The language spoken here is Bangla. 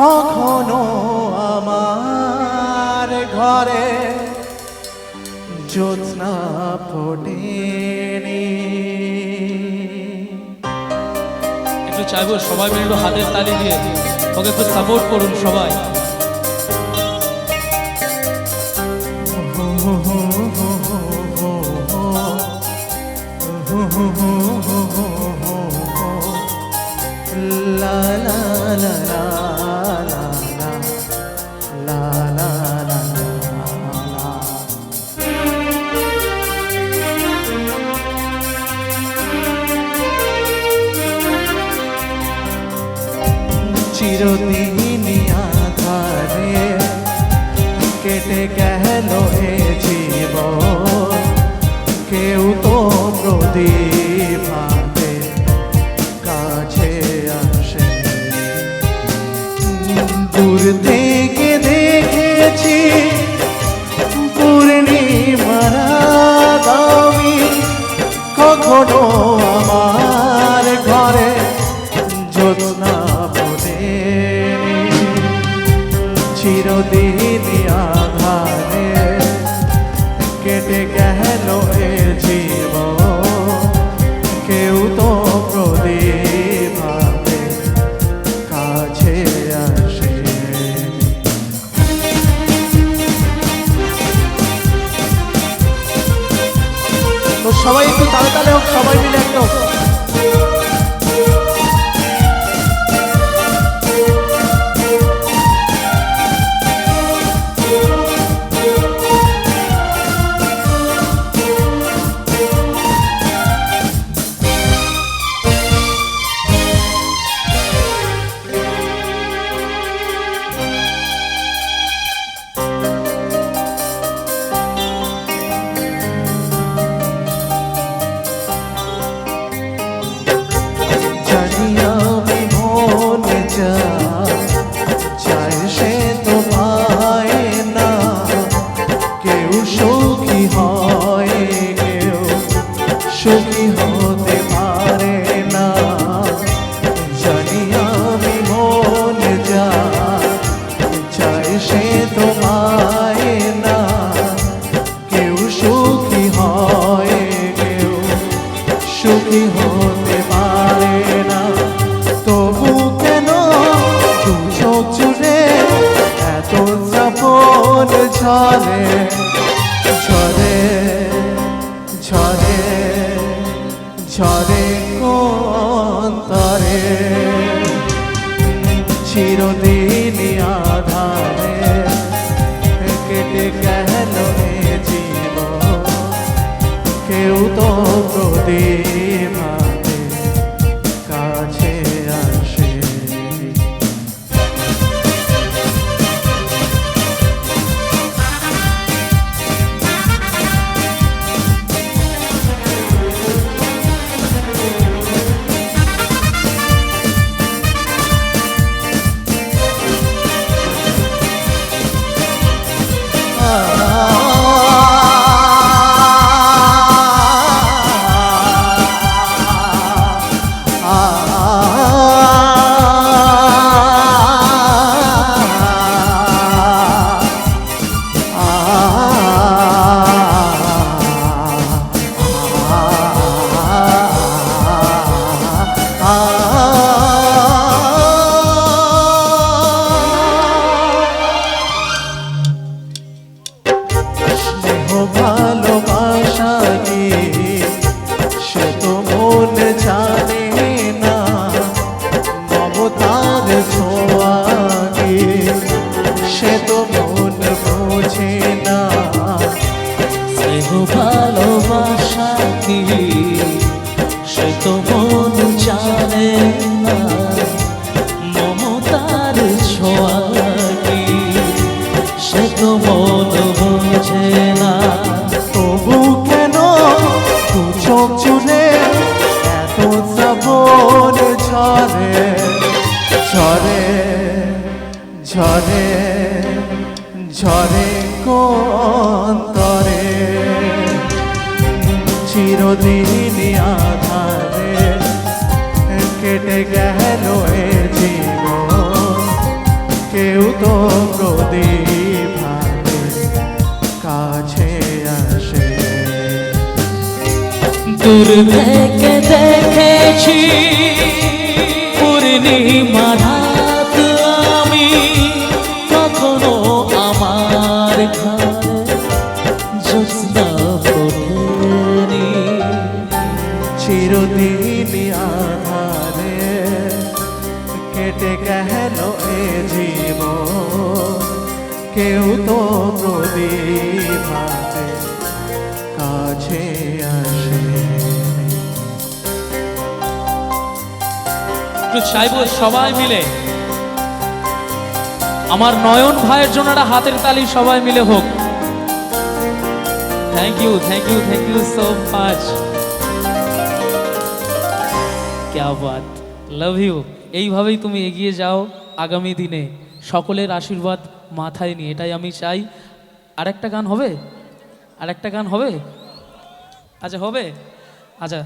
কখনো আমার ঘরে জ্যোৎস্না ফোটেনি। একটু চাইব সবাই মিলে হাতের তালি দিয়ে ওকে একটু সাপোর্ট করুন সবাই। যদি আধারে কেটে গেল জীব কেউ তো প্রদীপ কাছে আসে। তো সবাই একটু তালে হোক, সবাই মিলে একদম। শ্রাবণ ঝরে ঝরে ঝরে ঝরে কোন্তরে চিরদিন আধারে কি সে তো মন জানে না, মমতার ছোঁয়া সে তো মন বোঝে না, তবু কেন দু চোখ জুড়ে এত শ্রাবণ ঝরে? ঝরে ঝরে ঝরে কোন্তরে চিরদিন আধারে কেটে গেল এ জীব কেউ তো প্রদীপ কাছে আসে। দূর জীব কেউ তো প্রদীপ হাতে কাছে আসে চাইব সবাই মিলে। আমার নয়ন ভাইয়ের জন্য একটা হাতের তালি সবাই মিলে হোক। Thank you thank you thank you so much ক্যা বাত। লাভ ইউ এইভাবেই তুমি এগিয়ে যাও। আগামী দিনে সকলের আশীর্বাদ মাথায় নিয়ে, এটাই আমি চাই। আরেকটা গান হবে? আরেকটা গান হবে? আচ্ছা হবে? আচ্ছা।